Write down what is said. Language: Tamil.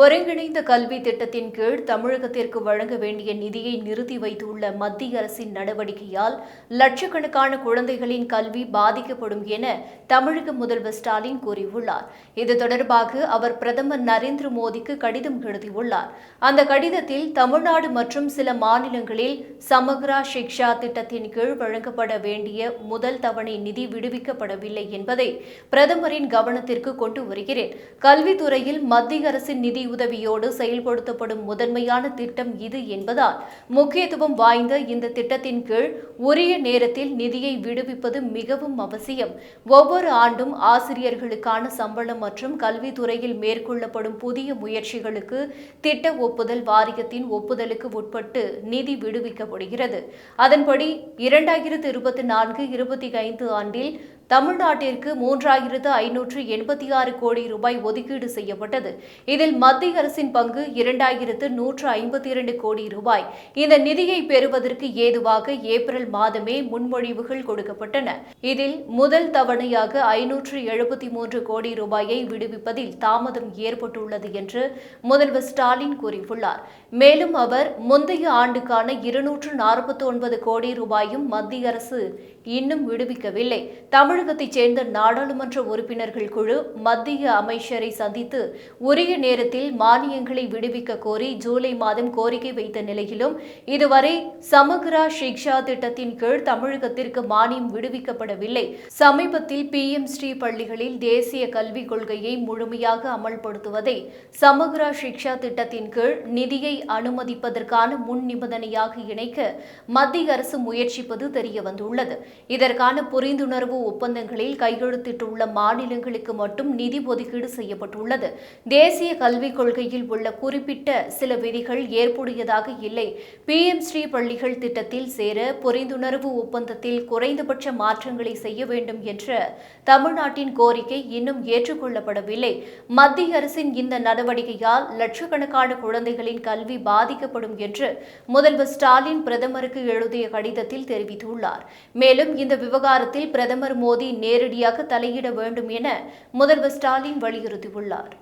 ஒருங்கிணைந்த கல்வி திட்டத்தின் கீழ் தமிழகத்திற்கு வழங்க வேண்டிய நிதியை நிறுத்தி வைத்துள்ள மத்திய அரசின் நடவடிக்கையால் லட்சக்கணக்கான குழந்தைகளின் கல்வி பாதிக்கப்படும் என தமிழக முதல்வர் ஸ்டாலின் கூறியுள்ளார். இது தொடர்பாக அவர் பிரதமர் நரேந்திர மோடிக்கு கடிதம் எழுதியுள்ளார். அந்த கடிதத்தில் தமிழ்நாடு மற்றும் சில மாநிலங்களில் சமக்ரா சிக்ஷா திட்டத்தின் கீழ் வழங்கப்பட வேண்டிய முதல் தவணை நிதி விடுவிக்கப்படவில்லை என்பதை பிரதமரின் கவனத்திற்கு கொண்டு வருகிறேன். கல்வித்துறையில் மத்திய அரசின் நிதி நிதியுதவியோடு செயல்படுத்தப்படும் முதன்மையான திட்டம் இது என்பதால் முக்கியத்துவம் வாய்ந்த இந்த திட்டத்தின் கீழ் உரிய நேரத்தில் நிதியை விடுவிப்பது மிகவும் அவசியம். ஒவ்வொரு ஆண்டும் ஆசிரியர்களுக்கான சம்பளம் மற்றும் கல்வித்துறையில் மேற்கொள்ளப்படும் புதிய முயற்சிகளுக்கு திட்ட ஒப்புதல் வாரியத்தின் ஒப்புதலுக்கு உட்பட்டு நிதி விடுவிக்கப்படுகிறது. அதன்படி இரண்டாயிரத்து இருபத்தி நான்கு இருபத்தி ஐந்து ஆண்டில் தமிழ்நாட்டிற்கு மூன்றாயிரத்து ஐநூற்று எண்பத்தி ஆறு கோடி ரூபாய் ஒதுக்கீடு செய்யப்பட்டது. இதில் மத்திய அரசின் பங்கு இரண்டாயிரத்து நூற்று ஐம்பத்தி இரண்டு கோடி ரூபாய். இந்த நிதியை பெறுவதற்கு ஏதுவாக ஏப்ரல் மாதமே முன்மொழிவுகள் கொடுக்கப்பட்டன. இதில் முதல் தவணையாக ஐநூற்று எழுபத்தி மூன்று கோடி ரூபாயை விடுவிப்பதில் தாமதம் ஏற்பட்டுள்ளது என்று முதல்வர் ஸ்டாலின் கூறியுள்ளார். மேலும் அவர் முந்தைய ஆண்டுக்கான இருநூற்று நாற்பத்தி ஒன்பது கோடி ரூபாயும் மத்திய அரசு இன்னும் விடுவிக்கவில்லை. தமிழ் தமிழகத்தைச் சேர்ந்த நாடாளுமன்ற உறுப்பினர்கள் குழு மத்திய அமைச்சரை சந்தித்து உரிய நேரத்தில் மானியங்களை விடுவிக்க கோரி ஜூலை மாதம் கோரிக்கை வைத்த நிலையிலும் இதுவரை சமக்ரா ஷிக்ஷா திட்டத்தின் கீழ் தமிழகத்திற்கு மானியம் விடுவிக்கப்படவில்லை. சமீபத்தில் பி. எம். ஸ்ரீ பள்ளிகளில் தேசிய கல்விக் கொள்கையை முழுமையாக அமல்படுத்துவதை சமக்ரா ஷிக்ஷா திட்டத்தின் கீழ் நிதியை அனுமதிப்பதற்கான முன் நிபந்தனையாக இணைக்க மத்திய அரசு முயற்சிப்பது தெரியவந்துள்ளது. இதற்கான புரிந்துணர்வு ஒப்பந்தம் ஒப்பந்தங்களில் கையெழுத்திட்டுள்ள மாநிலங்களுக்கு மட்டும் நிதி ஒதுக்கீடு செய்யப்பட்டுள்ளது. தேசிய கல்விக் கொள்கையில் உள்ள குறிப்பிட்ட சில விதிகள் ஏற்புடையதாக இல்லை. பி. எம். ஸ்ரீ பள்ளிகள் திட்டத்தில் சேர புரிந்துணர்வு ஒப்பந்தத்தில் குறைந்தபட்ச மாற்றங்களை செய்ய வேண்டும் என்ற தமிழ்நாட்டின் கோரிக்கை இன்னும் ஏற்றுக்கொள்ளப்படவில்லை. மத்திய அரசின் இந்த நடவடிக்கையால் லட்சக்கணக்கான குழந்தைகளின் கல்வி பாதிக்கப்படும் என்று முதல்வர் ஸ்டாலின் பிரதமருக்கு எழுதிய கடிதத்தில் தெரிவித்துள்ளார். மேலும் இந்த விவகாரத்தில் பிரதமர் மோடி நேரடியாக தலையிட வேண்டும் என முதல்வர் ஸ்டாலின் வலியுறுத்தியுள்ளார்.